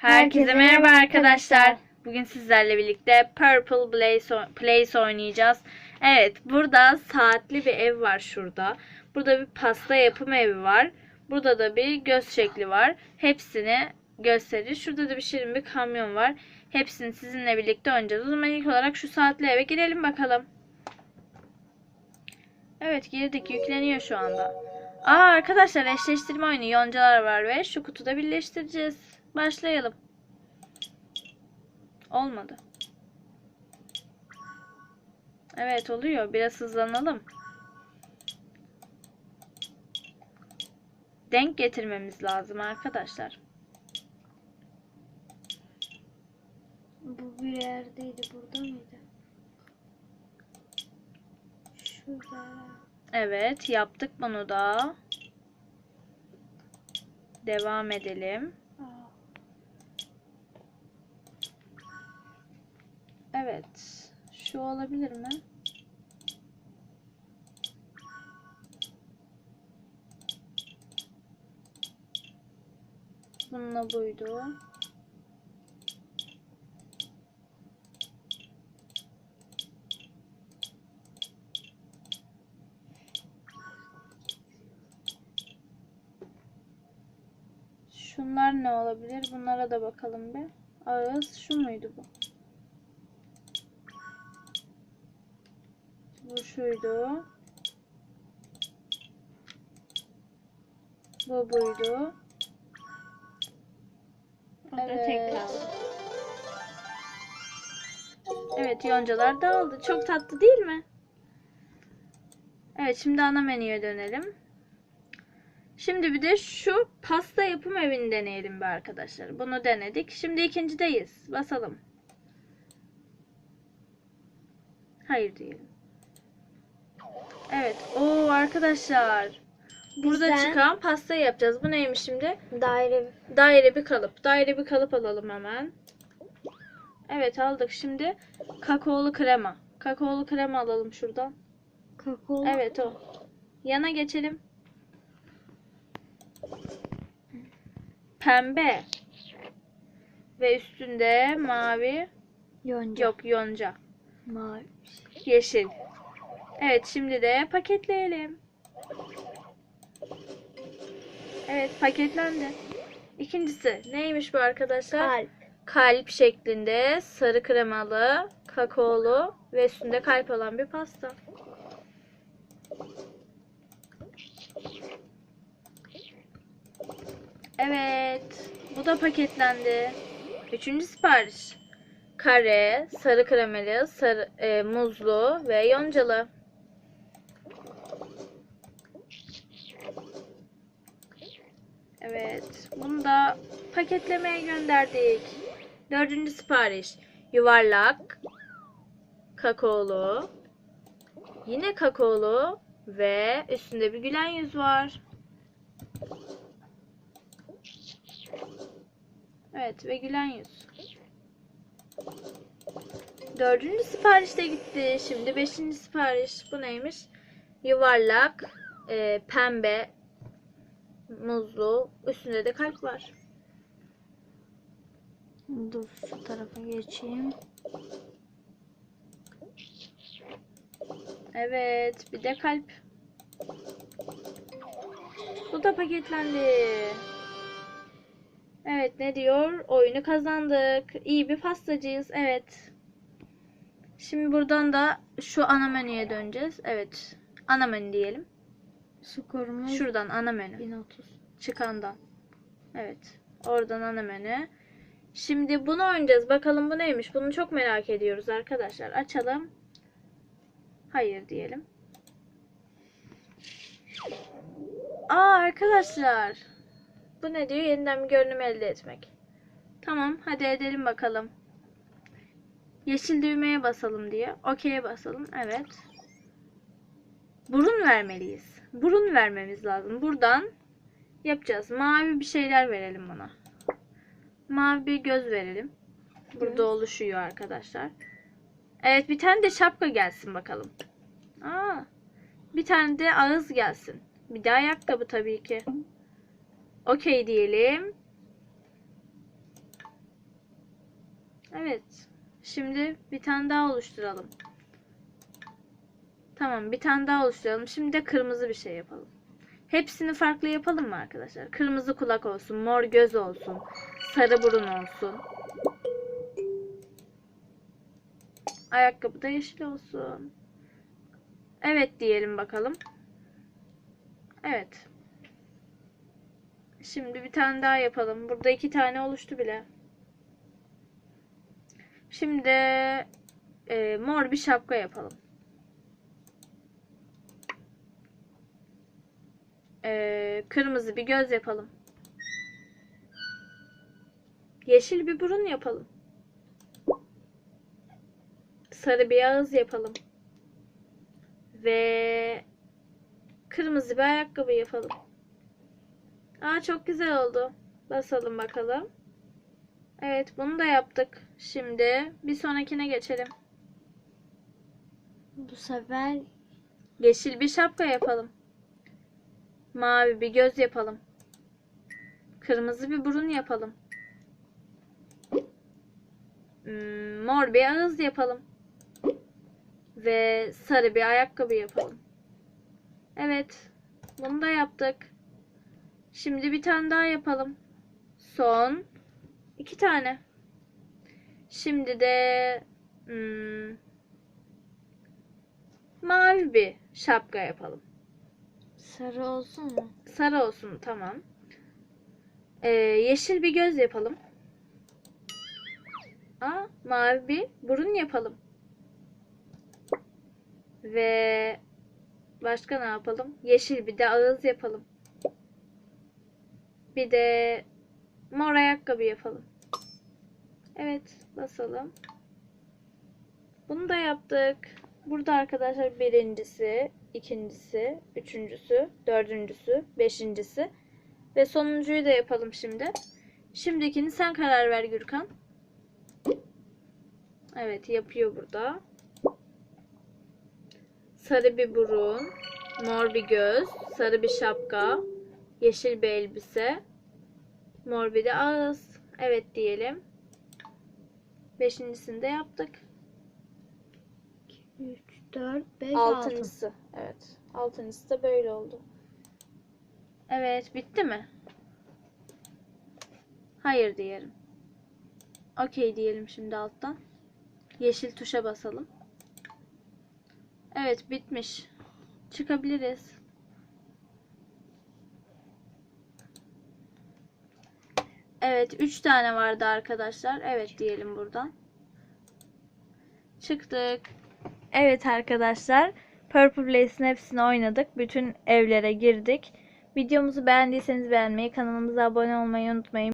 Herkese merhaba arkadaşlar. Bugün sizlerle birlikte Purple Place, Place oynayacağız. Evet, burada saatli bir ev var şurada. Burada bir pasta yapım evi var. Burada da bir göz şekli var. Hepsini gösterir. Şurada da bir şirin bir kamyon var. Hepsini sizinle birlikte oynayacağız. O zaman ilk olarak şu saatli eve girelim bakalım. Evet girdik yükleniyor şu anda. Aa arkadaşlar eşleştirme oyunu yoncalar var ve şu kutuda birleştireceğiz. Başlayalım. Olmadı. Evet oluyor. Biraz hızlanalım. Denk getirmemiz lazım arkadaşlar. Bu bir yerdeydi. Burada mıydı? Şurada. Evet yaptık bunu da. Devam edelim. Aa, Evet. Şu olabilir mi? Bununla buydu. Şunlar ne olabilir? Bunlara da bakalım bir. Ağız şu muydu bu? Bu şuydu. Bu buydu. Evet. tekrar. Evet yoncalar dağıldı. Çok tatlı değil mi? Evet şimdi ana menüye dönelim. Şimdi bir de şu pasta yapım evini deneyelim be arkadaşlar. Bunu denedik. Şimdi ikincideyiz. Basalım. Hayır diyelim. Evet. Oo arkadaşlar. Burada Güzel. çıkan pasta yapacağız. Bu neymiş şimdi? Daire. Daire bir kalıp. Daire bir kalıp alalım hemen. Evet aldık. Şimdi kakaolu krema. Kakaolu krema alalım şuradan. Kakao. Evet o. Yana geçelim. Pembe. Ve üstünde mavi. Yonca. Yok yonca. Mavi. Yeşil. Evet şimdi de paketleyelim. Evet paketlendi. İkincisi neymiş bu arkadaşlar? Kalp. kalp şeklinde sarı kremalı, kakaolu ve üstünde kalp olan bir pasta. Evet, bu da paketlendi. Üçüncü sipariş. Kare, sarı kremalı, sarı, e, muzlu ve yoncalı. Evet. Bunu da paketlemeye gönderdik. Dördüncü sipariş. Yuvarlak. Kakaolu. Yine kakaolu. Ve üstünde bir gülen yüz var. Evet ve gülen yüz. Dördüncü sipariş de gitti. Şimdi beşinci sipariş. Bu neymiş? Yuvarlak. e, pembe muzlu. Üstünde de kalp var. Dur şu tarafa geçeyim. Evet, bir de kalp. Bu da paketlendi. Evet, ne diyor? Oyunu kazandık. İyi bir pastacıyız. Evet. Şimdi buradan da şu ana menüye döneceğiz. Evet. Ana menü diyelim. Skorumuz Şuradan ana menü. 1030. Çıkandan. Evet. Oradan ana menü. Şimdi bunu oynayacağız. Bakalım bu neymiş? Bunu çok merak ediyoruz arkadaşlar. Açalım. Hayır diyelim. Aa arkadaşlar. Bu ne diyor? Yeniden bir görünüm elde etmek. Tamam. Hadi edelim bakalım. Yeşil düğmeye basalım diye. Okey'e basalım. Evet. Burun vermeliyiz. Burun vermemiz lazım. Buradan yapacağız. Mavi bir şeyler verelim buna. Mavi bir göz verelim. Burada Göz. oluşuyor arkadaşlar. Evet bir tane de şapka gelsin bakalım. Aa, bir tane de ağız gelsin. Bir de ayakkabı tabii ki. Okey diyelim. Evet. Şimdi bir tane daha oluşturalım. Tamam bir tane daha oluşturalım. Şimdi de kırmızı bir şey yapalım. Hepsini farklı yapalım mı arkadaşlar? Kırmızı kulak olsun, mor göz olsun, sarı burun olsun. Ayakkabı da yeşil olsun. Evet diyelim bakalım. Evet. Şimdi bir tane daha yapalım. Burada iki tane oluştu bile. Şimdi e, mor bir şapka yapalım. E, kırmızı bir göz yapalım. Yeşil bir burun yapalım. Sarı bir ağız yapalım. Ve kırmızı bir ayakkabı yapalım. Aa çok güzel oldu. Basalım bakalım. Evet bunu da yaptık. Şimdi bir sonrakine geçelim. Bu sefer Yeşil bir şapka yapalım. Mavi bir göz yapalım. Kırmızı bir burun yapalım. Hmm, mor bir ağız yapalım. Ve sarı bir ayakkabı yapalım. Evet. Bunu da yaptık. Şimdi bir tane daha yapalım. Son iki tane. Şimdi de hmm, mavi bir şapka yapalım. Sarı olsun mu? Sarı olsun tamam. Ee, yeşil bir göz yapalım. Aa, mavi bir burun yapalım. Ve başka ne yapalım? Yeşil bir de ağız yapalım. Bir de mor ayakkabı yapalım. Evet, basalım. Bunu da yaptık. Burada arkadaşlar birincisi, ikincisi, üçüncüsü, dördüncüsü, beşincisi ve sonuncuyu da yapalım şimdi. Şimdikini sen karar ver Gürkan. Evet yapıyor burada. Sarı bir burun, mor bir göz, sarı bir şapka, yeşil bir elbise, mor bir de ağız. Evet diyelim. Beşincisini de yaptık. 3, 4, 5, 6. Altıncısı. Evet. Altıncısı da böyle oldu. Evet. Bitti mi? Hayır diyelim. Okey diyelim şimdi alttan. Yeşil tuşa basalım. Evet bitmiş. Çıkabiliriz. Evet 3 tane vardı arkadaşlar. Evet diyelim buradan. Çıktık. Evet arkadaşlar. Purple Blaze'in hepsini oynadık. Bütün evlere girdik. Videomuzu beğendiyseniz beğenmeyi, kanalımıza abone olmayı unutmayın.